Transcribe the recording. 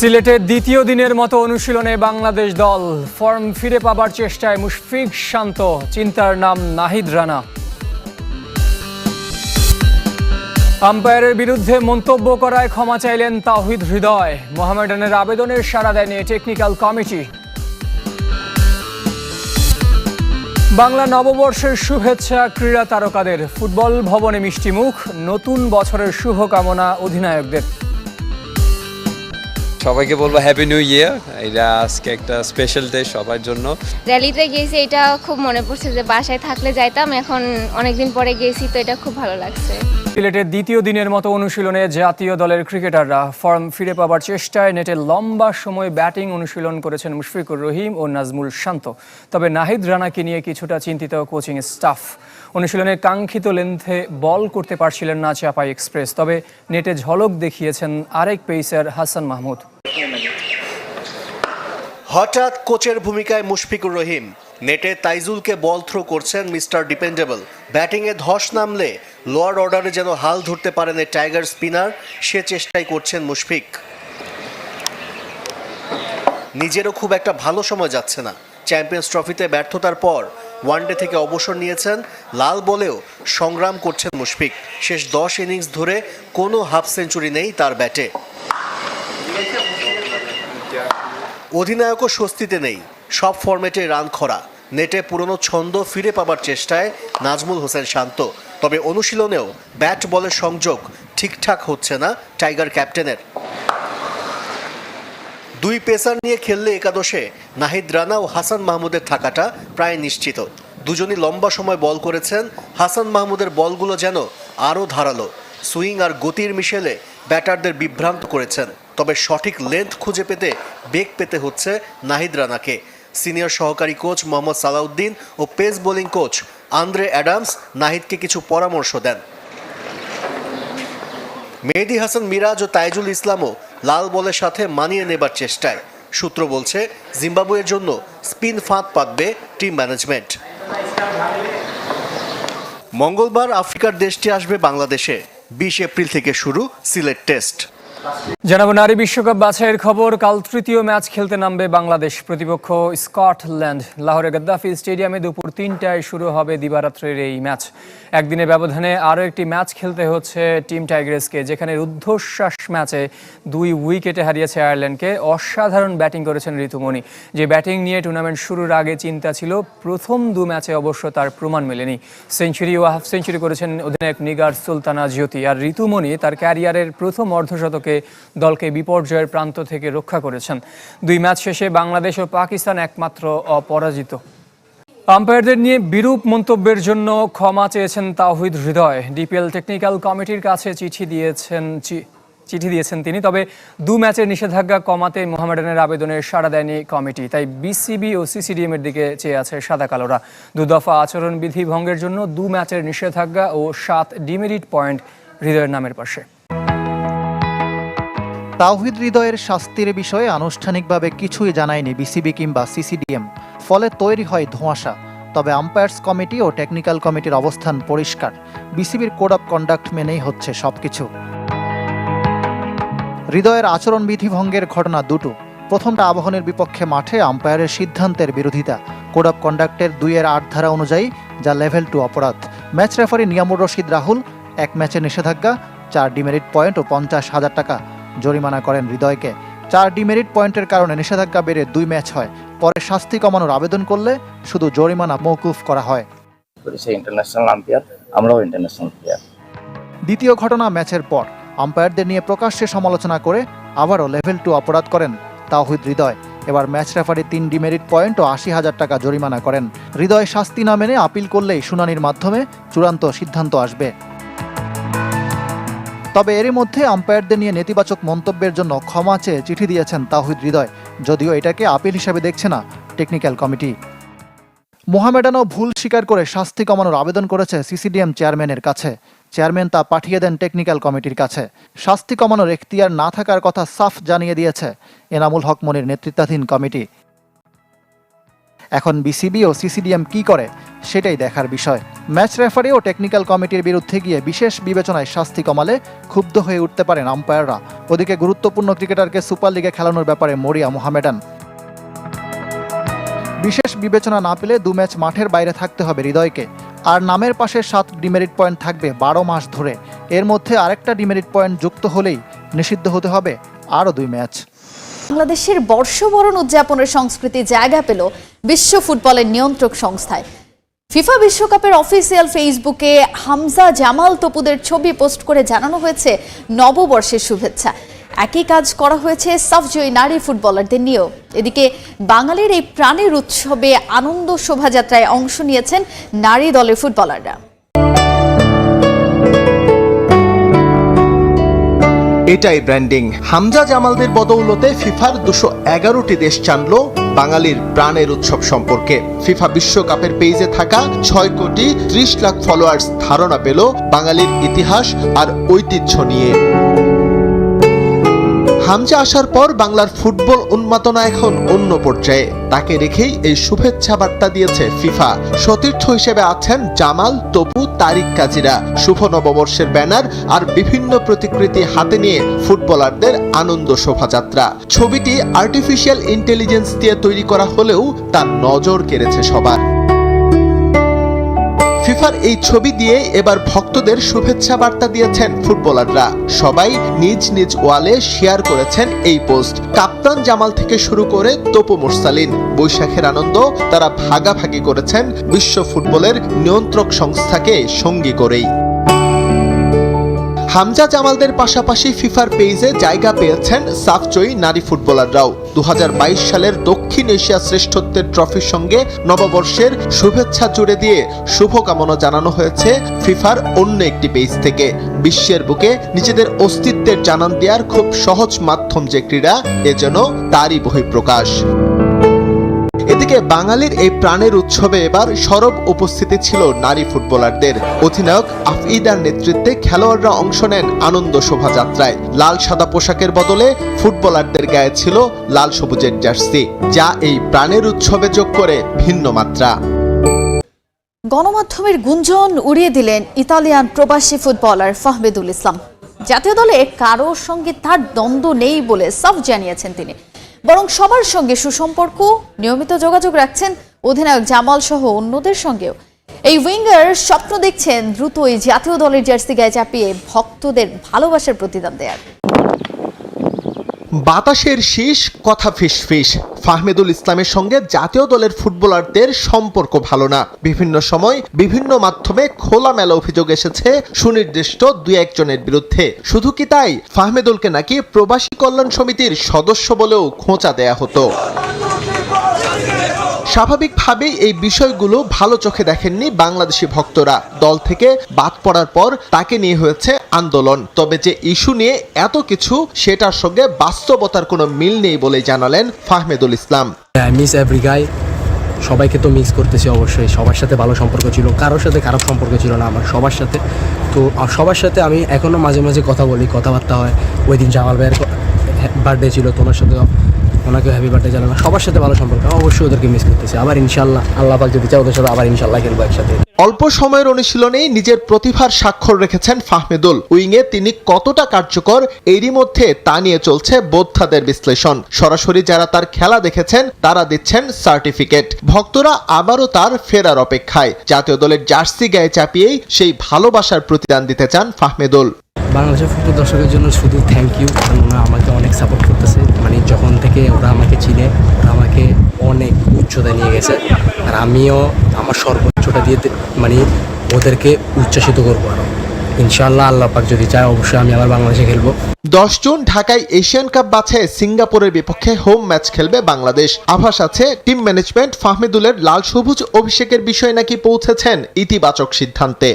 সিলেটের দ্বিতীয় দিনের মতো অনুশীলনে বাংলাদেশ দল। ফর্ম ফিরে পাবার চেষ্টায় মুশফিক শান্ত, চিন্তার নাম নাহিদ রানা। আম্পায়ারের বিরুদ্ধে মন্তব্য করায় ক্ষমা চাইলেন তাহিদ হৃদয়। মোহামেডানের আবেদনের সাড়া দেয়নি টেকনিক্যাল কমিটি বাংলা নববর্ষের শুভেচ্ছা ক্রীড়া তারকাদের। ফুটবল ভবনে মিষ্টিমুখ, নতুন বছরের শুভকামনা অধিনায়কদের। সবাইকে বলব হ্যাপি নিউ ইয়ার এটা আজকে একটা স্পেশাল ডে সবার জন্য। র্যালিতে গেছি এটা খুব মনে পড়ছে যে বাসায় থাকলে যাইতাম, এখন অনেকদিন পরে গেছি তো এটা খুব ভালো লাগছে। সিলেটের দ্বিতীয় দিনের মতো অনুশীলনে জাতীয় দলের ক্রিকেটাররা ফর্ম ফিরে পাবার চেষ্টায় নেটে লম্বা সময় ব্যাটিং অনুশীলন করেছেন মুশফিকুর রহিম ও নাজমুল শান্ত। তবে নাহিদ রানাকে নিয়ে কিছুটা চিন্তিত কোচিং স্টাফ। অনুশীলনে কাঙ্ক্ষিত লেন্থে বল করতে পারছিলেন না চাপাই এক্সপ্রেস। তবে নেটে ঝলক দেখিয়েছেন আরেক পেসার হাসান মাহমুদ। হঠাৎ কোচের ভূমিকায় মুশফিকুর রহিম। নেটে তাইজুলকে বল থ্রো করছেন মিস্টার ডিপেন্ডেবল। ব্যাটিংয়ে ধস নামলে লোয়ার অর্ডারে যেন হাল ধরতে পারেন এই টাইগার স্পিনার সে চেষ্টাই করছেন মুশফিক। নিজেরও খুব একটা ভালো সময় যাচ্ছে না। চ্যাম্পিয়ন্স ট্রফিতে ব্যর্থতার পর ওয়ানডে থেকে অবসর নিয়েছেন, লাল বলেও সংগ্রাম করছেন মুশফিক। শেষ দশ ইনিংস ধরে কোনো হাফ সেঞ্চুরি নেই তার ব্যাটে। অধিনায়কও স্বস্তিতে নেই, সব ফরম্যাটে রান খরা। নেটে পুরনো ছন্দ ফিরে পাবার চেষ্টায় নাজমুল হোসেন শান্ত। তবে অনুশীলনেও ব্যাট বলের সংযোগ ঠিকঠাক হচ্ছে না টাইগার ক্যাপ্টেনের। দুই পেসার নিয়ে খেললে একাদশে নাহিদ রানা ও হাসান মাহমুদের থাকাটা প্রায় নিশ্চিত। দুজনই লম্বা সময় বল করেছেন, হাসান মাহমুদের বলগুলো যেন আরও ধারালো। সুইং আর গতির মিশেলে ব্যাটারদের বিভ্রান্ত করেছেন। তবে সঠিক লেন্থ খুঁজে পেতে বেগ পেতে হচ্ছে নাহিদ রানাকে। সিনিয়র সহকারী কোচ মোহাম্মদ সালাউদ্দিন ও pace bowling coach Andre Adams নাহিদকে কিছু পরামর্শ দেন। মেহেদি হাসান মিরাজ ও তাইজুল ইসলামও লাল বলের সাথে মানিয়ে নেবার চেষ্টায়। সূত্র বলছে, জিম্বাবুয়ের জন্য স্পিন ফাঁদ পাতবে টিম ম্যানেজমেন্ট। মঙ্গলবার আফ্রিকার দেশটি আসবে বাংলাদেশে। বিশ এপ্রিল থেকে শুরু সিলেট টেস্ট। জানাব, নারী বিশ্বকাপ বাছাইয়ের খবর। কাল তৃতীয় ম্যাচ খেলতে নামবে বাংলাদেশ। প্রতিপক্ষ স্কটল্যান্ড। লাহোরে গদ্দাফি স্টেডিয়ামে দুপুর তিনটায় শুরু হবে দিবারাত্রের এই ম্যাচ। একদিনের ব্যবধানে আরও একটি ম্যাচ খেলতে হচ্ছে টিম টাইগ্রেসকে, যেখানে রুদ্ধশ্বাস ম্যাচে দুই উইকেটে হারিয়েছে আয়ারল্যান্ডকে। অসাধারণ ব্যাটিং করেছেন ঋতুমণি। যে ব্যাটিং নিয়ে টুর্নামেন্ট শুরুর আগে চিন্তা ছিল, প্রথম দু ম্যাচে অবশ্য তার প্রমাণ মেলেনি। সেঞ্চুরি ও হাফ সেঞ্চুরি করেছেন অধিনায়ক নিগার সুলতানা জ্যোতি। আর ঋতুমণি তার ক্যারিয়ারের প্রথম অর্ধশতকে দলকে বিপর্যয়ের প্রান্ত থেকে রক্ষা করেছেন। দুই ম্যাচ শেষে বাংলাদেশ ও পাকিস্তান একমাত্র অপরাজিত। আম্পায়ারদের নিয়ে বিরূপ মন্তব্যের জন্য ক্ষমা চেয়েছেন তাহিদ হৃদয়। ডিপিএল টেকনিক্যাল কমিটির কাছে চিঠি দিয়েছেন চিঠি দিয়েছেন তিনি, তবে দু ম্যাচের নিষেধাজ্ঞা কমাতে মোহামেডানের আবেদনের সাড়া দেয়নি কমিটি, তাই বিসিবি ও সিসিডিএম এর দিকে চেয়ে আছে সাদা কালোরা দু দফা আচরণবিধি ভঙ্গের জন্য দু ম্যাচের নিষেধাজ্ঞা ও সাত ডিমেরিট পয়েন্ট হৃদয়ের নামের পাশে। তাওহিদ হৃদয়ের শাস্তির বিষয়ে আনুষ্ঠানিকভাবে কিছুই জানায়নি বিসিবি কিংবা সিসিডিএম। ফলে তৈরি হয় ধোঁয়াশা। তবে আম্পায়ার্স কমিটি ও টেকনিক্যাল কমিটির অবস্থান পরিষ্কার। বিসিবির কোড অফ কন্ডাক্ট মেনেই হচ্ছে সবকিছু। হৃদয়ের আচরণবিধি ভঙ্গের ঘটনা দুটো। প্রথমটা আবাহনের বিপক্ষে মাঠে আম্পায়ারের সিদ্ধান্তের বিরোধিতা। কোড অফ কন্ডাক্টের দুইয়ের আট ধারা অনুযায়ী যা লেভেল টু অপরাধ। ম্যাচ রেফারি নিয়ামুর রশিদ রাহুল, এক ম্যাচের নিষেধাজ্ঞা, চার ডিমেরিট পয়েন্ট ও পঞ্চাশ হাজার টাকা। জরিমানা করেন হৃদয়কে। চার ডিমেরিট পয়েন্টের কারণে নিষেধাজ্ঞা বেড়ে দুই ম্যাচ হয়। পরে শাস্তি কমানোর আবেদন করলে শুধু জরিমানা মৌকুফ করা হয়। ইন্টারন্যাশনাল আম্পায়ার আমরাও ইন্টারন্যাশনাল প্লেয়ার। দ্বিতীয় ঘটনা ম্যাচের পর আম্পায়ারদের নিয়ে প্রকাশ্যে সমালোচনা করে আবারও লেভেল টু অপরাধ করেন তাওহিদ হৃদয়। এবার ম্যাচ রেফারি তিন ডিমেরিট পয়েন্ট ও আশি হাজার টাকা জরিমানা করেন। হৃদয় শাস্তি না মেনে আপিল করলেই শুনানির মাধ্যমে চূড়ান্ত সিদ্ধান্ত আসবে। তবে এরই মধ্যে আম্পায়ারদের নিয়ে নেতিবাচক মন্তব্যের জন্য ক্ষমা চেয়ে চিঠি দিয়েছেন তাহিদ হৃদয়। যদিও এটাকে আপিল হিসেবে দেখছে না টেকনিক্যাল কমিটি। মোহামেডানও ভুল স্বীকার করে শাস্তি কমানোর আবেদন করেছে সিসিডিএম চেয়ারম্যানের কাছে। চেয়ারম্যান তা পাঠিয়ে দেন টেকনিক্যাল কমিটির কাছে। শাস্তি কমানোর এখতিয়ার না থাকার কথা সাফ জানিয়ে দিয়েছে এনামুল হক মনির নেতৃত্বাধীন কমিটি। এখন বিসিবি ও সিসিডিএম কি করে, সেটাই দেখার বিষয়। ম্যাচ রেফারি ও টেকনিক্যাল কমিটির বিরুদ্ধে গিয়ে বিশেষ বিবেচনায় শাস্তি কমালে ক্ষুব্ধ হয়ে উঠতে পারেন আম্পায়াররা। ওদিকে গুরুত্বপূর্ণ ক্রিকেটারকে সুপার লিগে খেলানোর ব্যাপারে মরিয়া মোহামেডান। বিশেষ বিবেচনা না পেলে দু ম্যাচ মাঠের বাইরে থাকতে হবে হৃদয়কে। আর নামের পাশে সাত ডিমেরিট পয়েন্ট থাকবে বারো মাস ধরে। এর মধ্যে আরেকটা ডিমেরিট পয়েন্ট যুক্ত হলেই নিষিদ্ধ হতে হবে আরও দুই ম্যাচ। বাংলাদেশের বর্ষবরণ উদযাপনের সংস্কৃতি জায়গা পেল বিশ্ব ফুটবলের নিয়ন্ত্রক সংস্থায়। ফিফা বিশ্বকাপের অফিসিয়াল ফেসবুকে হামজা জামাল তপুদের ছবি পোস্ট করে জানানো হয়েছে নববর্ষের শুভেচ্ছা। একই কাজ করা হয়েছে সাফজয়ী নারী ফুটবলারদের নিয়েও। এদিকে বাঙালির এই প্রাণের উৎসবে আনন্দ শোভাযাত্রায় অংশ নিয়েছেন নারী দলের ফুটবলাররা। এটাই ব্র্যান্ডিং হামজা জামালদের বদৌলতে ফিফার দুশো এগারোটি দেশ জানল বাঙালির প্রাণের উৎসব সম্পর্কে। ফিফা বিশ্বকাপের পেজে থাকা ছয় কোটি ত্রিশ লাখ ফলোয়ার্স ধারণা পেল বাঙালির ইতিহাস আর ঐতিহ্য নিয়ে। হামজা আসার পর বাংলার ফুটবল উন্মাদনা এখন অন্য পর্যায়ে। তাকে রেখেই এই শুভেচ্ছা বার্তা দিয়েছে ফিফা। সতীর্থ হিসেবে আছেন জামাল, তপু, তারিক কাজিরা। শুভ নববর্ষের ব্যানার আর বিভিন্ন প্রতিকৃতি হাতে নিয়ে ফুটবলারদের আনন্দ শোভাযাত্রা। ছবিটি আর্টিফিশিয়াল ইন্টেলিজেন্স দিয়ে তৈরি করা হলেও তার নজর কেড়েছে সবার। ফিফার এই ছবি দিয়ে এবার ভক্তদের শুভেচ্ছা বার্তা দিয়েছেন ফুটবলাররা। সবাই নিজ নিজ ওয়ালে শেয়ার করেছেন এই পোস্ট। কাপ্তান জামাল থেকে শুরু করে তপু মোরসালিন, বৈশাখের আনন্দ তারা ভাগাভাগি করেছেন বিশ্ব ফুটবলের নিয়ন্ত্রক সংস্থাকে সঙ্গী করেই। হামজা জামালদের পাশাপাশি ফিফার পেজে জায়গা পেয়েছেন সাফজয়ী নারী ফুটবলাররাও। দুহাজার বাইশ সালের দক্ষিণ এশিয়া শ্রেষ্ঠত্বের ট্রফির সঙ্গে নববর্ষের শুভেচ্ছা জুড়ে দিয়ে শুভকামনা জানানো হয়েছে ফিফার অন্য একটি পেজ থেকে। বিশ্বের বুকে নিজেদের অস্তিত্বের জানান দেওয়ার খুব সহজ মাধ্যম যে ক্রীড়া, এ যেন তারই বহিঃপ্রকাশ। এদিকে বাঙালির এই প্রাণের উৎসবে এবার সরব উপস্থিতি ছিল নারী ফুটবলারদের। অধিনায়ক আফইদার নেতৃত্বে খেলোয়াড়রা অংশ নেন আনন্দ শোভাযাত্রায়। লাল সাদা পোশাকের বদলে ফুটবলারদের গায়ে ছিল লাল সবুজের জার্সি, যা এই প্রাণের উৎসবে যোগ করে ভিন্ন মাত্রা। গণমাধ্যমের গুঞ্জন উড়িয়ে দিলেন ইতালিয়ান প্রবাসী ফুটবলার ফাহমেদুল ইসলাম। জাতীয় দলে কারোর সঙ্গে তার দ্বন্দ্ব নেই বলে সাফ জানিয়েছেন তিনি। বরং সবার সঙ্গে সুসম্পর্ক, নিয়মিত যোগাযোগ রাখছেন অধিনায়ক জামাল সহ অন্যদের সঙ্গেও। এই উইঙ্গার স্বপ্ন দেখছেন দ্রুতই জাতীয় দলের জার্সি গায়ে চাপিয়ে ভক্তদের ভালোবাসার প্রতিদান দেয়ার। বাতাসের শেষ কথা ফিসফিস ফাহমেদুল ইসলামের সঙ্গে জাতীয় দলের ফুটবলারদের সম্পর্ক ভালো না। বিভিন্ন সময় বিভিন্ন মাধ্যমে খোলামেলা অভিযোগ এসেছে সুনির্দিষ্ট দু একজনের বিরুদ্ধে। শুধু কি তাই? ফাহমেদুলকে নাকি প্রবাসী কল্যাণ সমিতির সদস্য বলেও খোঁচা দেয়া হতো। স্বাভাবিকভাবেই এই বিষয়গুলো ভালো চোখে দেখেননি বাংলাদেশি ভক্তরা। দল থেকে বাদ পড়ার পর তাকে নিয়ে হয়েছে আন্দোলন। তবে যে ইস্যু নিয়ে এত কিছু, সেটার সঙ্গে বাস্তবতার কোনো মিল নেই বলে জানালেন ফাহমেদুল ইসলাম। মিস সবাইকে তো মিস করতেছি অবশ্যই। সবার সাথে ভালো সম্পর্ক ছিল, কারোর সাথে খারাপ সম্পর্ক ছিল না আমার, সবার সাথে। তো সবার সাথে আমি এখনও মাঝে মাঝে কথা বলি, কথাবার্তা হয়। ওই দিন জামাল ভাইয়ের বার্থডে ছিল, তোমার সাথে ওনাকে হ্যাপি বার্থডে জানানো। সবার সাথে ভালো সম্পর্ক অবশ্যই ওদেরকে মিস করতেছি। আবার ইনশাল্লাহ আল্লাহ পাক যদি চাই ওদের সাথে আবার ইনশাল্লাহ খেলব একসাথে। অল্প সময়ের অনুশীলনেই নিজের প্রতিভার স্বাক্ষর রেখেছেন ফাহমেদুল। উইংয়ে তিনি কতটা কার্যকর, এরই মধ্যে তা নিয়ে চলছে বোদ্ধাদের বিশ্লেষণ। সরাসরি যারা তার খেলা দেখেছেন, তারা দিচ্ছেন সার্টিফিকেট ভক্তরা আবারও তার ফেরার অপেক্ষায়। জাতীয় দলের জার্সি গায়ে চাপিয়েই সেই ভালোবাসার প্রতিদান দিতে চান ফাহমেদুল। বাংলাদেশের ফুটবল দর্শকের জন্য শুধু থ্যাংক ইউ কারণ ওরা আমাকে অনেক সাপোর্ট করতেছে। মানে যখন থেকে ওরা আমাকে চিনে, ওরা আমাকে অনেক উচ্চতায় নিয়ে গেছে। আর আমিও আমার সর্বোচ্চটা দিয়ে মানে ওদেরকে উচ্ছ্বাসিত করব আরও ইনশাআল্লাহ আল্লাহ পাক যদি চায়, অবশ্যই আমি আবার বাংলাদেশে খেলব। দশ জুন ঢাকায় এশিয়ান কাপ বাছায় সিঙ্গাপুরের বিপক্ষে হোম ম্যাচ খেলবে বাংলাদেশ। আভাস আছে, টিম ম্যানেজমেন্ট ফাহমেদুলের লাল সবুজ অভিষেকের বিষয়ে নাকি পৌঁছেছেন ইতিবাচক সিদ্ধান্তে।